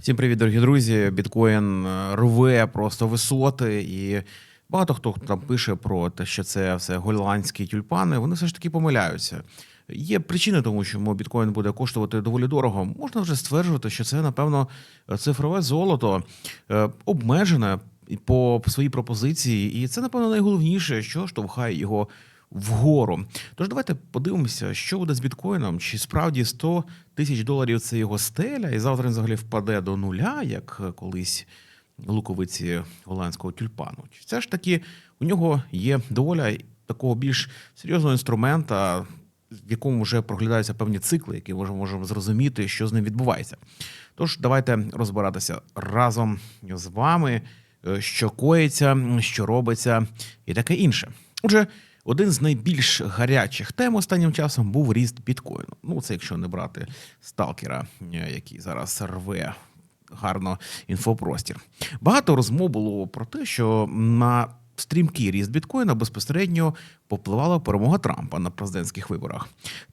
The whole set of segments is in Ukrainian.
Всім привіт, дорогі друзі. Біткоін е, рве просто висоти, і багато хто там пише про те, що це все голландські тюльпани. Вони все ж таки помиляються. Є причини тому, чому біткоін буде коштувати доволі дорого. Можна вже стверджувати, що це, напевно, цифрове золото е, обмежене по своїй пропозиції, і це, напевно, найголовніше, що штовхає його вгору. Тож давайте подивимося, що буде з біткоїном. Чи справді 100 тисяч доларів це його стеля, і завтра він взагалі впаде до нуля, як колись луковиці голландського тюльпану. Чи все ж таки у нього є доля такого більш серйозного інструмента, в якому вже проглядаються певні цикли, які ми можемо зрозуміти, що з ним відбувається. Тож давайте розбиратися разом з вами, що коїться, що робиться, і таке інше. Отже. Один з найбільш гарячих тем останнім часом був ріст біткоїну. Ну, це якщо не брати сталкера, е, який зараз рве гарно інфопростір. Багато розмов було про те, що на стрімкий ріст біткоїна безпосередньо попливала перемога Трампа на президентських виборах.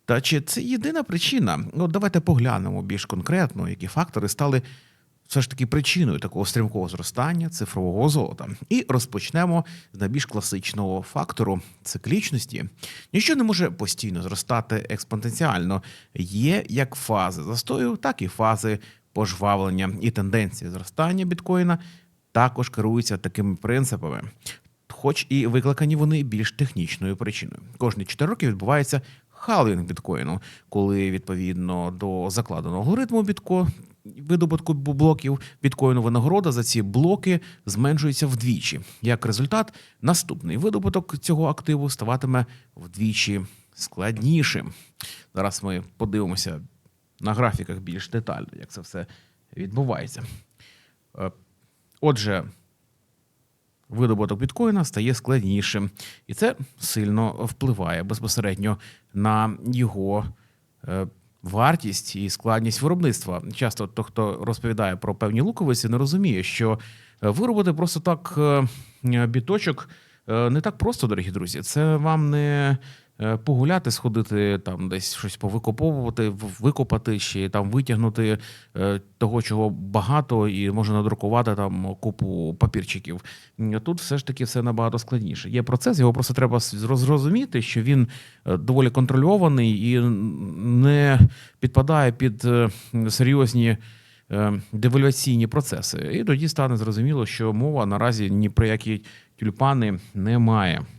Та чи це єдина причина? Ну, давайте поглянемо більш конкретно, які фактори стали все ж таки причиною такого стрімкого зростання цифрового золота. І розпочнемо з найбільш класичного фактору циклічності. Ніщо не може постійно зростати експоненціально. Є як фази застою, так і фази пожвавлення. І тенденції зростання біткоїна також керуються такими принципами. Хоч і викликані вони більш технічною причиною. Кожні 4 роки відбувається халвінг біткоїну, коли відповідно до закладеного алгоритму бітко видобутку блоків біткоїну винагорода за ці блоки зменшується вдвічі. Як результат, наступний видобуток цього активу ставатиме вдвічі складнішим. Зараз ми подивимося на графіках більш детально, як це все відбувається. Е, Отже, видобуток біткоїна стає складнішим, і це сильно впливає безпосередньо на його е, вартість і складність виробництва. Часто то, хто розповідає про певні луковиці, не розуміє, що е, виробити просто так е, біточок е, не так просто, дорогі друзі. Це вам не погуляти, сходити там, десь щось повикоповувати, викопати чи там витягнути е, того, чого багато, і можна надрукувати там купу папірчиків. Тут все ж таки все набагато складніше. Є процес, його просто треба зрозуміти, що він е, доволі контрольований і не підпадає під е, серйозні е, девальваційні процеси. І тоді стане зрозуміло, що мова наразі ні про які тюльпани немає. Е,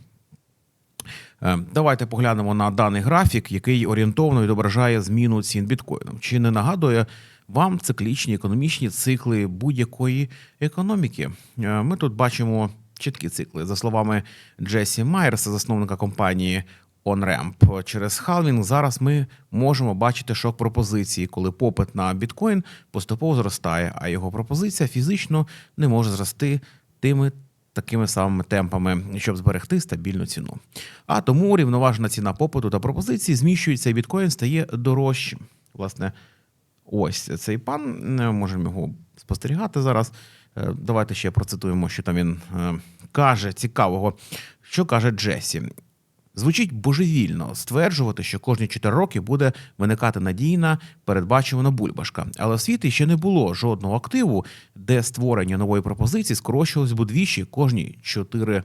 Давайте поглянемо на даний графік, який орієнтовно відображає зміну цін біткоїном. Чи не нагадує вам циклічні економічні цикли будь-якої економіки? Е, Ми тут бачимо чіткі цикли. За словами Джесі Майерса, засновника компанії OnRamp, через халвінг зараз ми можемо бачити шок пропозиції, коли попит на біткоін поступово зростає, а його пропозиція фізично не може зрости тими такими самими темпами, щоб зберегти стабільну ціну. А тому рівноважена ціна попиту та пропозиції зміщується, і біткоін стає дорожчим. Власне, ось цей пан, е, можемо його спостерігати зараз. Е, Давайте ще процитуємо, що там він е, каже цікавого. Що каже Джесі? Звучить божевільно стверджувати, що кожні 4 роки буде виникати надійна передбачувана бульбашка. Але в світі ще не було жодного активу, де створення нової пропозиції скорочувалось б удвічі кожні 4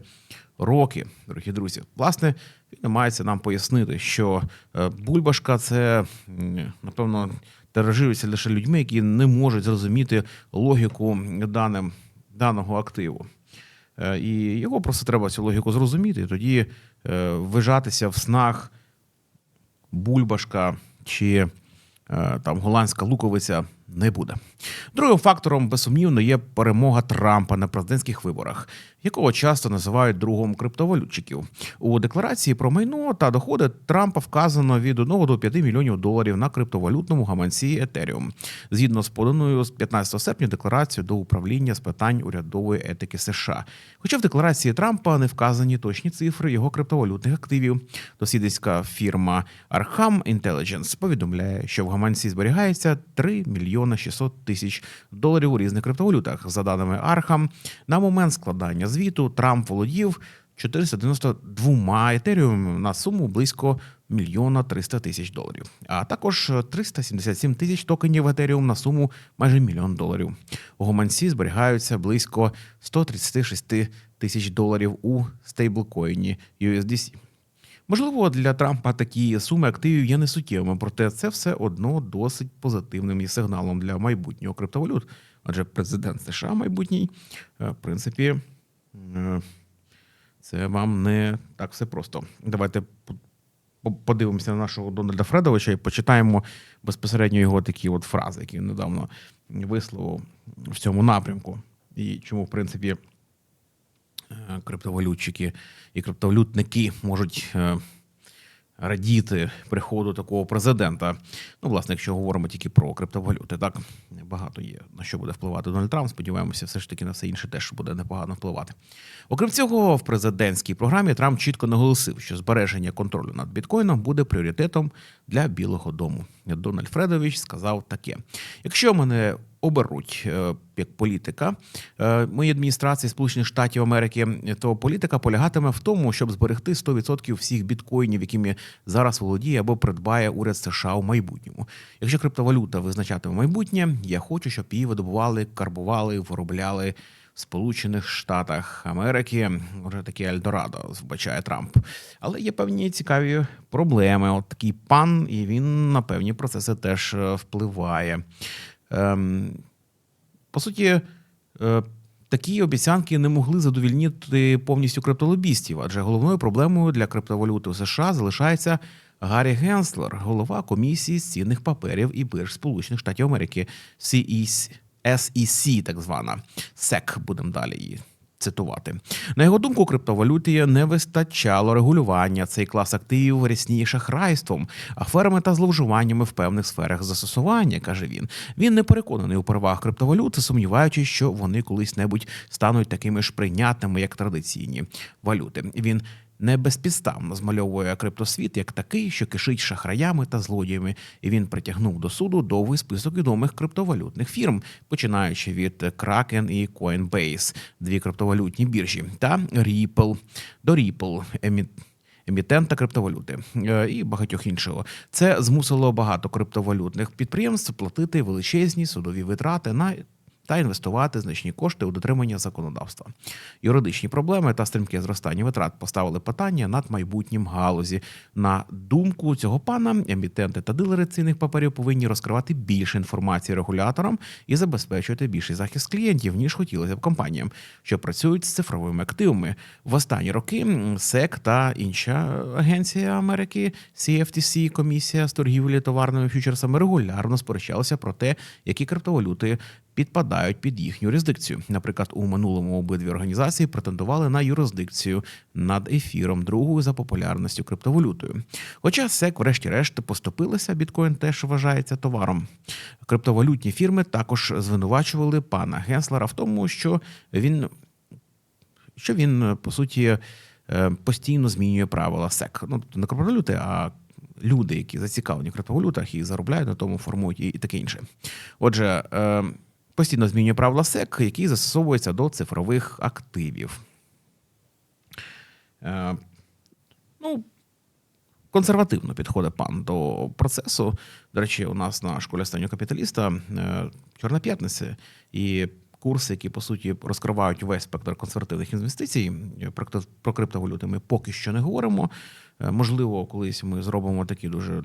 роки. Дорогі друзі, власне, він намагається нам пояснити, що е, бульбашка це напевно тиражується лише людьми, які не можуть зрозуміти логіку даним, даного активу. Е, І його просто треба цю логіку зрозуміти, і тоді вижатися в снах бульбашка чи е, там голландська луковиця не буде. Другим фактором, безсумнівно, є перемога Трампа на президентських виборах, якого часто називають другом криптовалютчиків. У декларації про майно та доходи Трампа вказано від 1 до 5 мільйонів доларів на криптовалютному гаманці Ethereum, згідно з поданою з 15 серпня декларацією до управління з питань урядової етики США. Хоча в декларації Трампа не вказані точні цифри його криптовалютних активів, дослідницька фірма Arkham Intelligence повідомляє, що в гаманці зберігається 3 мільйони 600 тисяч доларів у різних криптовалютах. За даними Arkham, на момент складання звіту Трамп володів 492 етеріумами на суму близько мільйона 300 тисяч доларів, а також 377 тисяч токенів етеріум на суму майже мільйон доларів. У гаманці зберігаються близько 136 тисяч доларів у стейблкоїні USDC. Можливо, для Трампа такі суми активів є несуттєвими, проте це все одно досить позитивним сигналом для майбутнього криптовалют. Адже президент США майбутній, е, в принципі, е, це вам не так все просто. Давайте по- по- подивимося на нашого Дональда Фредовича і почитаємо безпосередньо його такі от фрази, які він недавно висловив в цьому напрямку. І чому, в принципі, криптовалютчики і криптовалютники можуть е, радіти приходу такого президента. Ну, власне, якщо говоримо тільки про криптовалюти, так багато є на що буде впливати Дональд Трамп. Сподіваємося, все ж таки на все інше теж буде непогано впливати. Окрім цього, в президентській програмі Трамп чітко наголосив, що збереження контролю над біткоїном буде пріоритетом для Білого Дому. Дональд Фредович сказав таке: якщо мене оберуть е, як політика е, моєї адміністрації Сполучених Штатів Америки, то політика полягатиме в тому, щоб зберегти 100% всіх біткоїнів, якими зараз володіє або придбає уряд США у майбутньому. Якщо криптовалюта визначатиме майбутнє, я хочу, щоб її видобували, карбували, виробляли. Сполучених Штатах Америки вже таке Ельдорадо збачає Трамп, але є певні цікаві проблеми. От такий пан, і він на певні процеси теж е, впливає. Ем, по суті, е, такі обіцянки не могли задовільнити повністю криптолобістів, адже головною проблемою для криптовалюти у США залишається Гаррі Генслер, голова комісії з цінних паперів і бирж Сполучених Штатів Америки, SEC, так звана. SEC, будемо далі її цитувати. На його думку, криптовалюті не вистачало регулювання. Цей клас активів рясніє шахрайством, аферами та зловживаннями в певних сферах застосування, каже він. Він не переконаний у перевагах криптовалюти, сумніваючись, що вони колись-небудь стануть такими ж прийнятними, як традиційні валюти. Він не безпідставно змальовує криптосвіт як такий, що кишить шахраями та злодіями, і він притягнув до суду довгий список відомих криптовалютних фірм, починаючи від Kraken і Coinbase, дві криптовалютні біржі, та Ripple, до Ripple, емі- емітента криптовалюти. Е, і багатьох іншого. Це змусило багато криптовалютних підприємств платити величезні судові витрати на та інвестувати значні кошти у дотримання законодавства. Юридичні проблеми та стрімке зростання витрат поставили питання над майбутнім галузі. На думку цього пана, емітенти та дилери цінних паперів повинні розкривати більше інформації регуляторам і забезпечувати більший захист клієнтів, ніж хотілося б компаніям, що працюють з цифровими активами. В останні роки СЕК та інша агенція Америки CFTC, комісія з торгівлі товарними фьючерсами, регулярно сперечалися про те, які криптовалюти підпадають під їхню юрисдикцію. Наприклад, у минулому обидві організації претендували на юрисдикцію над ефіром, другою за популярністю криптовалютою. Хоча SEC, врешті-решт, поступилися, біткоін теж вважається товаром. Криптовалютні фірми також звинувачували пана Генслера в тому, що він що він по суті е, постійно змінює правила SEC. Ну тобто не криптовалюти, а люди, які зацікавлені в криптовалютах і заробляють на тому формують і, таке інше. Отже, е, постійно змінює правила СЕК, які застосовуються до цифрових активів. Е, ну, консервативно підходить пан до процесу. До речі, у нас на школі останнього капіталіста е, Чорна п'ятниця і курси, які по суті розкривають весь спектр консервативних інвестицій. Е, Про, криптовалюти ми поки що не говоримо. Е, Можливо, колись ми зробимо такий дуже е,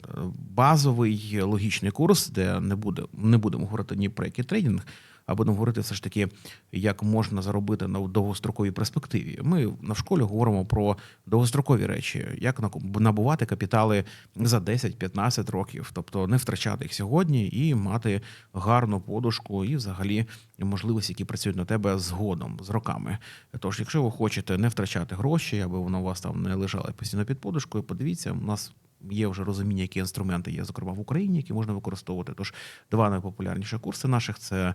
базовий логічний курс, де не буде не будемо говорити ні про який трейдинг, а будемо говорити все ж таки, як можна заробити на довгостроковій перспективі. Ми на школі говоримо про довгострокові речі, як набувати капітали за 10-15 років, тобто не втрачати їх сьогодні і мати гарну подушку і взагалі можливості, які працюють на тебе згодом з роками. Тож, якщо ви хочете не втрачати гроші, аби воно у вас там не лежало постійно під подушкою, подивіться, у нас. Є вже розуміння, які інструменти є, зокрема в Україні, які можна використовувати. Тож два найпопулярніші курси наших це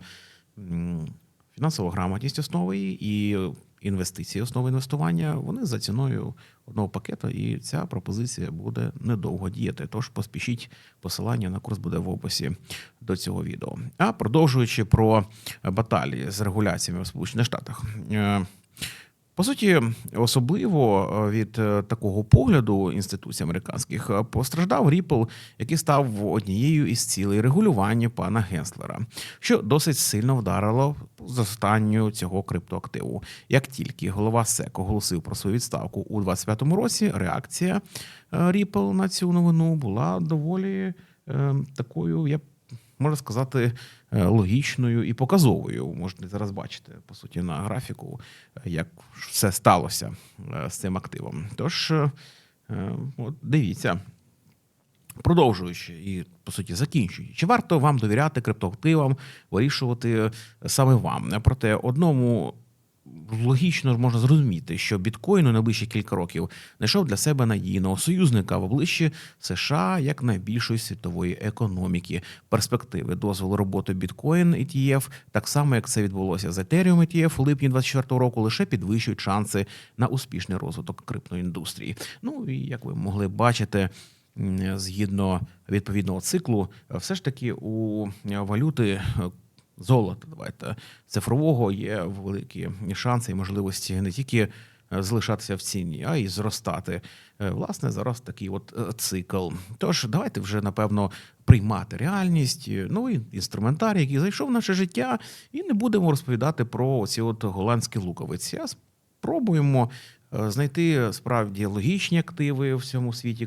фінансова грамотність основи і інвестиції, основи інвестування. Вони за ціною одного пакету, і ця пропозиція буде недовго діяти. Тож поспішіть посилання на курс буде в описі до цього відео. А продовжуючи про баталії з регуляціями в Сполучених Штатах. По суті, особливо е, від е, такого погляду інституцій американських е, постраждав Ripple, який став однією із цілей регулювання пана Генслера, що досить сильно вдарило з останню цього криптоактиву. Як тільки голова SEC оголосив про свою відставку у 2025 році, реакція Ripple на цю новину була доволі такою, я можна сказати, е, логічною і показовою. Можете зараз бачити, по суті, на графіку, е, як все сталося е, з цим активом. Тож, от дивіться. Продовжуючи і по суті закінчуючи, чи варто вам довіряти криптоактивам, вирішувати саме вам? Проте одному логічно ж можна зрозуміти, що біткоін у найближчі кілька років знайшов для себе надійного союзника в обличчі США як найбільшої світової економіки. Перспективи дозволу роботи біткоін ETF, так само як це відбулося з Ethereum ETF у липні 24 року, лише підвищують шанси на успішний розвиток криптоіндустрії. Ну і як ви могли бачити. Згідно відповідного циклу, все ж таки у валюти золота, давайте цифрового є великі шанси і можливості не тільки е, залишатися в ціні, а й зростати. Е, Власне, зараз такий от е, цикл. Тож давайте вже напевно приймати реальність, новий інструментарій, який зайшов в наше життя, і не будемо розповідати про ці от голландські луковиці. А спробуємо знайти справді логічні активи в цьому світі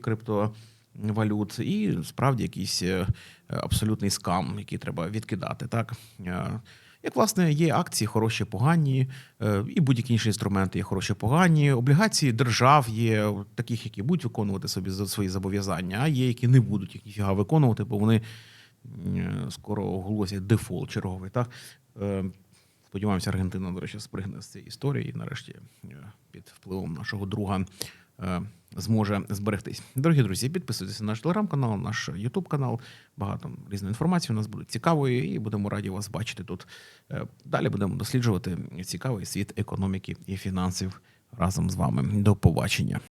криптовалют і справді якийсь е, абсолютний скам, який треба відкидати. Так Е, як власне є акції хороші, погані, е, і будь-які інші інструменти є хороші, погані. Облігації держав є таких, які будуть виконувати собі свої зобов'язання, а є, які не будуть їх ніфіга виконувати, бо вони скоро оголосять дефолт черговий. Так сподіваємося, Аргентина, до речі, спригне з цієї історії і нарешті під впливом нашого друга. Е, Зможе зберегтись. Дорогі друзі, підписуйтесь на наш телеграм-канал, наш Ютуб канал. Багато різної інформації у нас буде цікавої, і будемо раді вас бачити тут. Е, Далі будемо досліджувати цікавий світ економіки і фінансів разом з вами. До побачення.